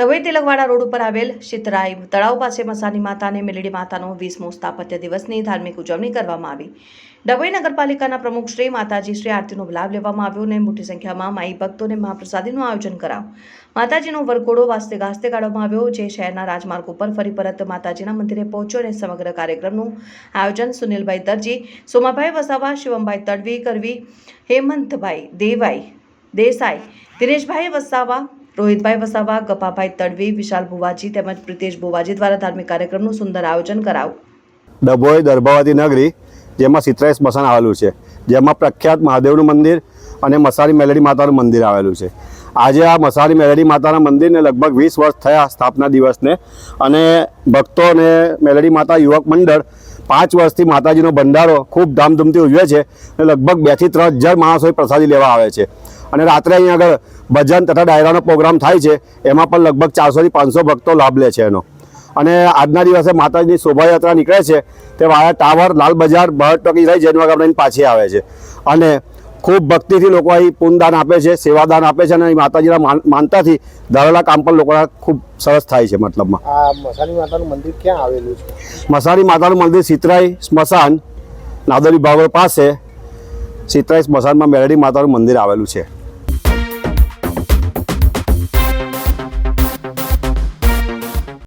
Dabhoi Tilakwada road ઉપર આવેલ શિતરાઈ તળાવ પાસે મસાની માતા અને મેલડી માતાનો વીસમો સ્થાપત્ય દિવસની ધાર્મિક ઉજવણી કરવામાં આવી. ડભોઈ નગરપાલિકાના પ્રમુખ શ્રી માતાજી શ્રી આરતીનો લાભ લેવામાં આવ્યો અને મોટી સંખ્યામાં માઈ ભક્તોને મહાપ્રસાદીનું આયોજન કરાવ માતાજીનો વરઘોડો વાસ્તે ગાસ્તે કાઢવામાં આવ્યો, જે શહેરના રાજમાર્ગ ઉપર ફરી પરત માતાજીના મંદિરે પહોંચ્યો અને સમગ્ર કાર્યક્રમનું આયોજન સુનિલભાઈ દરજી સોમાભાઈ વસાવા, શિવમભાઈ તડવી, કરવી, હેમંતભાઈ દેવાઈ, દેસાઈ, દિનેશભાઈ વસાવા રોહિતભાઈ વસાવા ગપાભાઈ તડવી, વિશાલ ભુવાજી તેમજ પ્રિતેશ ભુવાજી દ્વારા ધાર્મિક કાર્યક્રમનું સુંદર આયોજન કરાયું. ડભોઈ દર્ભાવતી નગરી, જેમાં સિત્રાઈ સ્મશાન આવેલું છે, જેમાં પ્રખ્યાત મહાદેવનું મંદિર અને મસારી મેલડી માતાનું મંદિર આવેલું છે. આજે આ મસારી મેલડી માતાના મંદિરને લગભગ વીસ વર્ષ થયા સ્થાપના દિવસને અને ભક્તો અને મેલડી માતા યુવક મંડળ પાંચ વર્ષથી માતાજીનો ભંડારો ખૂબ ધામધૂમથી ઉજવે છે અને લગભગ બેથી ત્રણ હજાર માણસો પ્રસાદી લેવા આવે છે. અને રાત્રે અહીં આગળ ભજન તથા ડાયરાનો પ્રોગ્રામ થાય છે, એમાં પણ લગભગ ચારસોથી પાંચસો ભક્તો લાભ લે છે એનો. અને આજના દિવસે માતાજીની શોભાયાત્રા નીકળે છે, તે વાયા ટાવર, લાલ બજાર, બહાર ટોકી રહી, જૈન વાગા રહીને પાછી આવે છે. અને ખૂબ ભક્તિથી લોકો અહીં પુનદાન આપે છે સેવાદાન આપે છે અને માતાજીના માનતાથી ધારેલા કામ પણ લોકોના ખૂબ સરસ થાય છે મતલબમાં. આ મસાણી માતાનું મંદિર ક્યાં આવેલું છે? મસાણી માતાનું મંદિર સિતરાઈ સ્મશાન નાદરી ભાવર પાસે સિતરાઈ સ્મશાનમાં મેરડી માતાનું મંદિર આવેલું છે.